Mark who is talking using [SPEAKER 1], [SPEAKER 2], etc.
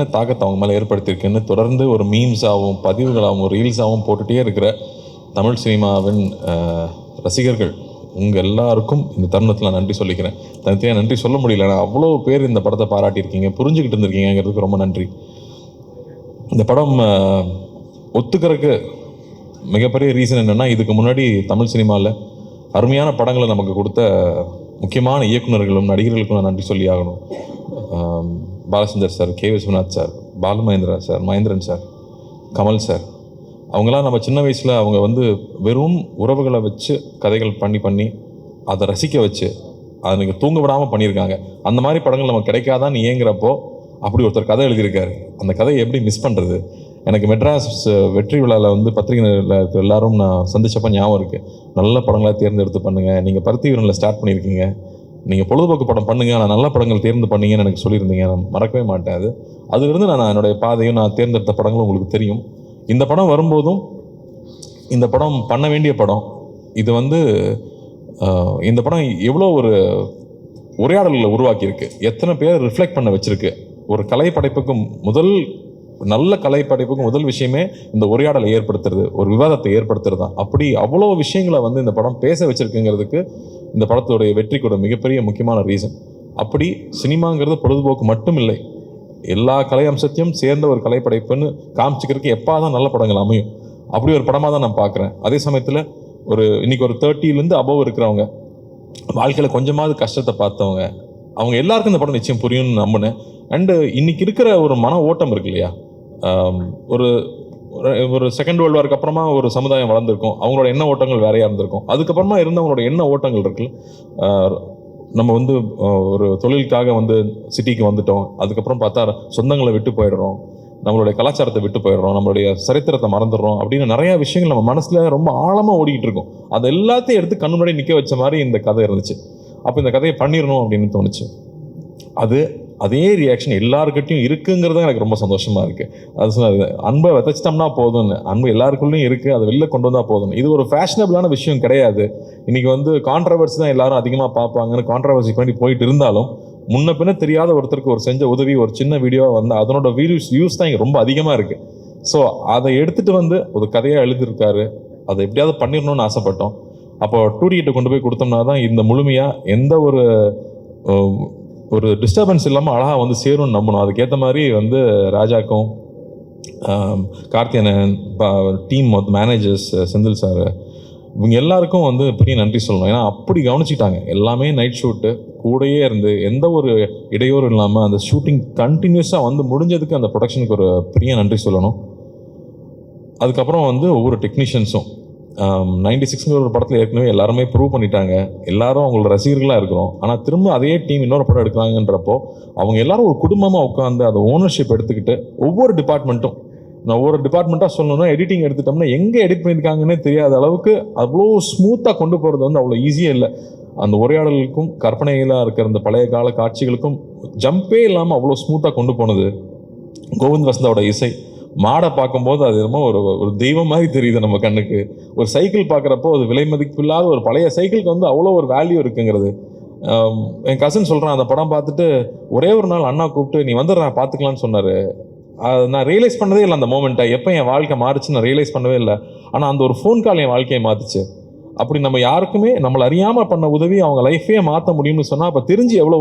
[SPEAKER 1] என்ன தாக்கத்தை அவங்க மேலே ஏற்படுத்தியிருக்குன்னு தொடர்ந்து ஒரு மீம்ஸாகவும் பதிவுகளாகவும் ரீல்ஸாகவும் போட்டுகிட்டே இருக்கிற தமிழ் சினிமாவின் ரசிகர்கள் உங்கள் எல்லாருக்கும் இந்த தருணத்தில் நான் நன்றி சொல்லிக்கிறேன். தனித்தனியாக நன்றி சொல்ல முடியல. அவ்வளோ பேர் இந்த படத்தை பாராட்டியிருக்கீங்க புரிஞ்சுக்கிட்டு இருந்திருக்கீங்கிறதுக்கு ரொம்ப நன்றி. இந்த படம் ஒத்துக்கிறதுக்கு மிகப்பெரிய ரீசன் என்னென்னா இதுக்கு முன்னாடி தமிழ் சினிமாவில் அருமையான படங்களை நமக்கு கொடுத்த முக்கியமான இயக்குனர்களும் நடிகர்களுக்கும் நான் நன்றி சொல்லி ஆகணும். Balachander sir K Viswanath sir Balu Mahendra sir Mahendran sir Kamal sir. அவங்களாம் நம்ம சின்ன வயசில் அவங்க வந்து வெறும் உறவுகளை வச்சு கதைகள் பண்ணி பண்ணி அதை ரசிக்க வச்சு அதை நீங்கள் தூங்க விடாமல் பண்ணியிருக்காங்க. அந்த மாதிரி படங்கள் நமக்கு கிடைக்காதான்னு ஏங்குறப்போ அப்படி ஒருத்தர் கதை எழுதியிருக்காரு. அந்த கதையை எப்படி மிஸ் பண்ணுறது எனக்கு மெட்ராஸ் வெற்றி விழாவில் வந்து பத்திரிகையில் இருக்கிற எல்லாரும் நான் சந்தித்தப்போ ஞாபகம் இருக்குது நல்ல படங்களாக தேர்ந்தெடுத்து பண்ணுங்கள் நீங்கள் பருத்தி வீரனில் ஸ்டார்ட் பண்ணியிருக்கீங்க. நீங்கள் பொழுதுபோக்கு படம் பண்ணுங்க ஆனால் நல்ல படங்கள் தேர்ந்து பண்ணீங்கன்னு எனக்கு சொல்லியிருந்தீங்க. நான் மறக்கவே மாட்டேன் அது. அதிலிருந்து நான் என்னுடைய பாதையும் நான் தேர்ந்தெடுத்த படங்களும் உங்களுக்கு தெரியும். இந்த படம் வரும்போதும் இந்த படம் பண்ண வேண்டிய படம் இது வந்து இந்த படம் எவ்வளோ ஒரு உரையாடல்களை உருவாக்கியிருக்கு. எத்தனை பேர் ரிஃப்ளெக்ட் பண்ண வச்சுருக்கு. ஒரு கலைப்படைப்புக்கும் முதல் நல்ல கலைப்படைப்புக்கும் முதல் விஷயமே இந்த உரையாடலை ஏற்படுத்துறது ஒரு விவாதத்தை ஏற்படுத்துறது தான். அப்படி அவ்வளோ விஷயங்களை வந்து இந்த படம் பேச வச்சிருக்குங்கிறதுக்கு இந்த படத்துடைய வெற்றி கூட மிகப்பெரிய முக்கியமான ரீசன் அப்படி சினிமாங்கிறது பொழுதுபோக்கு மட்டும் இல்லை. எல்லா கலை அம்சத்தையும் சேர்ந்த ஒரு கலைப்படைப்புன்னு காமிச்சிக்கிறதுக்கு எப்போ தான் நல்ல படங்கள் அமையும். அப்படி ஒரு படமாக தான் நான் பார்க்குறேன். அதே சமயத்தில் ஒரு இன்னைக்கு ஒரு தேர்ட்டிலேருந்து அபவ் இருக்கிறவங்க வாழ்க்கையில் கொஞ்சமாவது கஷ்டத்தை பார்த்தவங்க அவங்க எல்லாருக்கும் இந்த படம் நிச்சயம் புரியும்னு நம்பினேன். அண்டு இன்னைக்கு இருக்கிற ஒரு மன ஓட்டம் இருக்கு இல்லையா? ஒரு ஒரு- செகண்ட் வேர்ல்டு வார்க்கு அப்புறமா ஒரு சமுதாயம் வளர்ந்துருக்கும். அவங்களோட எண்ண ஓட்டங்கள் வேறையாக இருந்திருக்கும். அதுக்கப்புறமா இருந்தவங்களோட எண்ண ஓட்டங்கள் இருக்குல்ல நம்ம வந்து ஒரு தொழிலுக்காக வந்து சிட்டிக்கு வந்துட்டோம். அதுக்கப்புறம் பார்த்தா சொந்தங்களை விட்டு போயிடுறோம். நம்மளுடைய கலாச்சாரத்தை விட்டு போயிடுறோம். நம்மளுடைய சரித்திரத்தை மறந்துடுறோம் அப்படின்னு நிறையா விஷயங்கள் நம்ம மனசில் ரொம்ப ஆழமாக ஓடிக்கிட்டு இருக்கோம். அது எல்லாத்தையும் எடுத்து கண்ணு முன்னாடி நிற்க வச்ச மாதிரி இந்த கதை இருந்துச்சு. அப்போ இந்த கதையை பண்ணிடணும் அப்படின்னு தோணுச்சு. அது அதே ரியாக்ஷன் எல்லாருக்கிட்டையும் இருக்குங்கிறது எனக்கு ரொம்ப சந்தோஷமா இருக்கு. அது சொன்னது அன்பை விதைச்சிட்டோம்னா போதும்னு. அன்பு எல்லாருக்குள்ளேயும் இருக்கு. அதை வெளில கொண்டு வந்தா போதும் இது ஒரு ஃபேஷனபிளான விஷயம் கிடையாது. இன்னைக்கு வந்து கான்ட்ரவர்சி தான் எல்லாரும் அதிகமாக பார்ப்பாங்கன்னு கான்ட்ரவர்சி பண்ணி போயிட்டு இருந்தாலும் முன்ன பின்ன தெரியாத ஒருத்தருக்கு ஒரு செஞ்ச உதவி ஒரு சின்ன வீடியோவாக வந்து அதனோட வியூஸ் யூஸ் தான் இங்கே ரொம்ப அதிகமாக இருக்கு. ஸோ அதை எடுத்துட்டு வந்து ஒரு கதையாக எழுதியிருக்காரு. அதை எப்படியாவது பண்ணிடணும்னு ஆசைப்பட்டோம். அப்போ டூ கொண்டு போய் கொடுத்தோம்னா தான் இந்த முழுமையாக எந்த ஒரு ஒரு டிஸ்டர்பன்ஸ் இல்லாமல் அழகாக வந்து சேரும்னு நம்பணும். அதுக்கேற்ற மாதிரி வந்து ராஜாக்கும் Karthiyanan team managers Senthil sir இவங்க எல்லாருக்கும் வந்து பெரிய நன்றி சொல்லணும். ஏன்னா அப்படி கவனிச்சிட்டாங்க எல்லாமே நைட் ஷூட்டு கூடயே இருந்து எந்த ஒரு இடையூறும் இல்லாமல் அந்த ஷூட்டிங் கண்டினியூஸாக வந்து முடிஞ்சதுக்கு அந்த ப்ரொடக்ஷனுக்கு ஒரு பெரிய நன்றி சொல்லணும். அதுக்கப்புறம் வந்து ஒவ்வொரு டெக்னீஷியன்ஸும் நைன்டி சிக்ஸ்ங்கிற ஒரு படத்தில் ஏற்கனவே எல்லாருமே ப்ரூவ் பண்ணிட்டாங்க. எல்லாரும் அவங்களோட ரசிகர்களாக இருக்கிறோம். ஆனால் திரும்ப அதே டீம் இன்னொரு படம் எடுக்கிறாங்கன்றப்போ அவங்க எல்லாரும் ஒரு குடும்பமாக உட்காந்து அதை ஓனர்ஷிப் எடுத்துக்கிட்டு ஒவ்வொரு டிபார்ட்மெண்ட்டும் நான் ஒவ்வொரு டிபார்ட்மெண்ட்டாக சொல்லணும்னா எடிட்டிங் எடுத்துட்டோம்னா எங்கே எடிட் பண்ணியிருக்காங்கன்னே தெரியாத அளவுக்கு அவ்வளோ ஸ்மூத்தாக கொண்டு போகிறது வந்து அவ்வளோ ஈஸியாக இல்லை. அந்த உரையாடலுக்கும் கற்பனைகளாக இருக்கிற அந்த பழைய கால காட்சிகளுக்கும் ஜம்பே இல்லாமல் அவ்வளோ ஸ்மூத்தாக கொண்டு போனது கோவிந்த் வசந்தாவோட இசை. மாடை பார்க்கும்போது அது என்னமோ ஒரு ஒரு தெய்வம் மாதிரி தெரியுது நம்ம கண்ணுக்கு. ஒரு சைக்கிள் பார்க்குறப்போ அது விலை மதிப்பில்லாத ஒரு பழைய சைக்கிளுக்கு வந்து அவ்வளோ ஒரு வேல்யூ இருக்குங்கிறது. என் கசின் சொல்கிறான் அந்த படம் பார்த்துட்டு ஒரே ஒரு நாள் அண்ணா கூப்பிட்டு நீ வந்துடுறேன் பார்த்துக்கலான்னு சொன்னார். நான் ரியலைஸ் பண்ணதே இல்லை அந்த மூமெண்ட்டை எப்போ என் வாழ்க்கை மாறுச்சு நான் ரியலைஸ் பண்ணவே இல்லை. ஆனால் அந்த ஒரு ஃபோன் கால் என் வாழ்க்கையை மாற்றுச்சு அப்படி நம்ம யாருக்குமே நம்மளை அறியாமல் பண்ண உதவி அவங்க லைஃபே மாற்ற முடியும்னு சொன்னால் அப்போ தெரிஞ்சு எவ்வளோ